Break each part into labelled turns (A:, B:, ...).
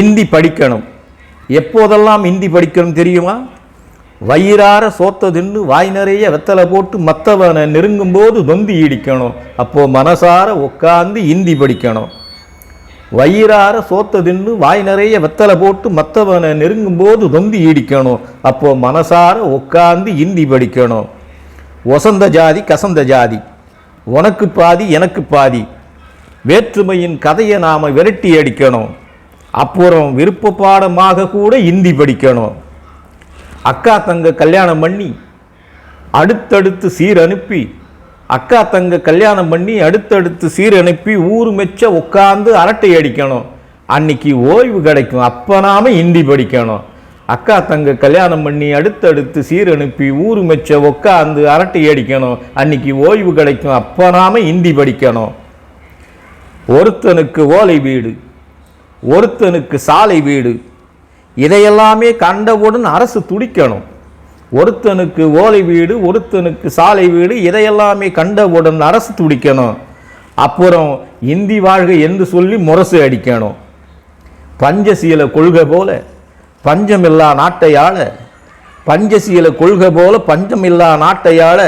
A: இந்தி படிக்கணும். எப்போதெல்லாம் இந்தி படிக்கணும் தெரியுமா? வயிறார சோத்த தின்னு வாய் நிறைய வெத்தலை போட்டு மற்றவனை நெருங்கும்போது தொந்தி இடிக்கணும். அப்போது மனசார உட்காந்து இந்தி படிக்கணும். வயிறார சோத்த தின்னு வாய் நிறைய வெத்தலை போட்டு மற்றவனை நெருங்கும்போது தொந்தி இடிக்கணும். அப்போது மனசார உட்காந்து இந்தி படிக்கணும். ஒசந்த ஜாதி கசந்த ஜாதி. உனக்கு பாதி எனக்கு பாதி. வேற்றுமையின் கதையை நாம் விரட்டி அடிக்கணும். அப்புறம் விருப்ப பாடமாக கூட இந்தி படிக்கணும். அக்கா தங்க கல்யாணம் பண்ணி அடுத்தடுத்து சீர் அனுப்பி அக்கா தங்க கல்யாணம் பண்ணி அடுத்தடுத்து சீர் அனுப்பி ஊர் மெச்ச உட்காந்து அரட்டை அடிக்கணும். அன்னைக்கு ஓய்வு கிடைக்கும். அப்போ நாம இந்தி படிக்கணும். அக்கா தங்க கல்யாணம் பண்ணி அடுத்தடுத்து சீர் அனுப்பி ஊர் மெச்ச உட்காந்து அரட்டை அடிக்கணும். அன்னைக்கு ஓய்வு கிடைக்கும். அப்போ நாம இந்தி படிக்கணும். ஒருத்தனுக்கு ஓலை வீடு ஒருத்தனுக்கு சாலை வீடு இதையெல்லாமே கண்டவுடன் அரசு துடிக்கணும். ஒருத்தனுக்கு ஓலை வீடு ஒருத்தனுக்கு சாலை வீடு இதையெல்லாமே கண்டவுடன் அரசு துடிக்கணும். அப்புறம் இந்தி வாழ்க என்று சொல்லி முரசு அடிக்கணும். பஞ்சசீல கொள்கை போல பஞ்சமில்லா நாட்டையாள பஞ்சசீல கொள்கை போல பஞ்சமில்லா நாட்டையாள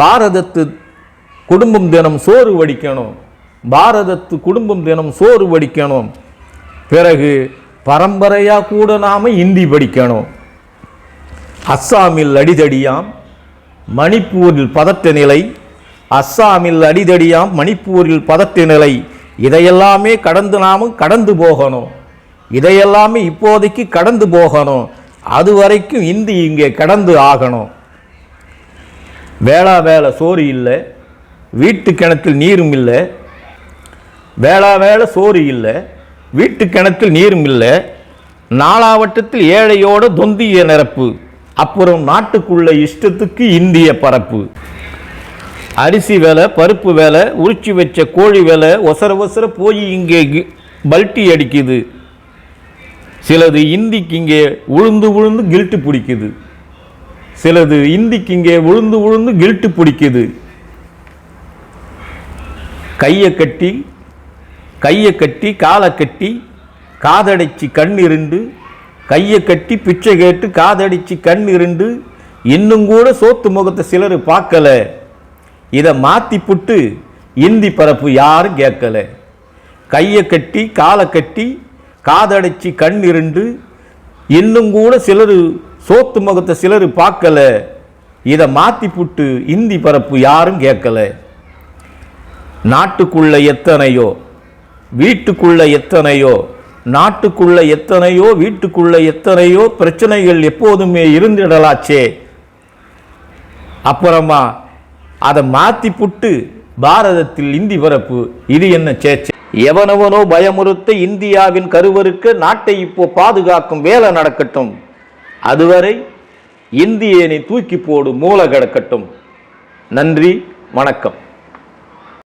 A: பாரதத்து குடும்பம் தினம் சோறு வடிக்கணும் பாரதத்து குடும்பம் தினம் சோறு வடிக்கணும் பிறகு பரம்பரையாக கூட நாம் இந்தி படிக்கணும். அஸ்ஸாமில் அடிதடியாம் மணிப்பூரில் பதட்ட நிலை. அஸ்ஸாமில் அடிதடியாம் மணிப்பூரில் பதட்ட நிலை. இதையெல்லாமே கடந்து நாமும் கடந்து போகணும். இதையெல்லாமே இப்போதைக்கு கடந்து போகணும். அது வரைக்கும் இந்தி இங்கே கடந்து ஆகணும். வேளா வேலை சோறு இல்லை. வீட்டு கிணத்தில் நீரும் இல்லை. வேளா வேலை சோறு இல்லை. வீட்டு கிணத்தில் நீரும் இல்லை. நாலாவட்டத்தில் ஏழையோட தொந்திய நிரப்பு. அப்புறம் நாட்டுக்குள்ள இஷ்டத்துக்கு இந்திய பரப்பு. அரிசி வேலை பருப்பு வேலை உரிச்சு வச்ச கோழி வேலை ஒசர ஒசர போய் இங்கே பல்ட்டி அடிக்குது. சிலது இந்திக்கு இங்கே உளுந்து உளுந்து கில்ட்டு பிடிக்குது. சிலது இந்திக்கு இங்கே உளுந்து உளுந்து கில்ட்டு பிடிக்குது. கையை கட்டி கையை கட்டி காலை கட்டி காதடைச்சு கண் இருண்டு கையை கட்டி பிச்சை கேட்டு காதடிச்சு கண் இருண்டு இன்னும் கூட சோத்து முகத்தை சிலர் பார்க்கல. இதை மாற்றி புட்டு இந்தி பரப்பு யாரும் கேட்கல. கையை கட்டி காலை கட்டி காதடைச்சு கண் இருண்டு இன்னும் கூட சிலர் சோத்து முகத்தை சிலர் பார்க்கல. இதை மாற்றி புட்டு இந்தி பரப்பு யாரும் கேட்கல. நாட்டுக்குள்ள எத்தனையோ வீட்டுக்குள்ள எத்தனையோ நாட்டுக்குள்ள எத்தனையோ வீட்டுக்குள்ள எத்தனையோ பிரச்சனைகள் எப்போதுமே இருந்திடலாச்சே. அப்புறமா அதை மாத்தி புட்டு பாரதத்தில் இந்தி பரப்பு இது என்ன சேச்சே? எவனவனோ பயமுறுத்த இந்தியாவின் கருவறுக்க நாட்டை இப்போ பாதுகாக்கும் வேலை நடக்கட்டும். அதுவரை இந்தியனை தூக்கி போடும் மூல கிடக்கட்டும். நன்றி வணக்கம்.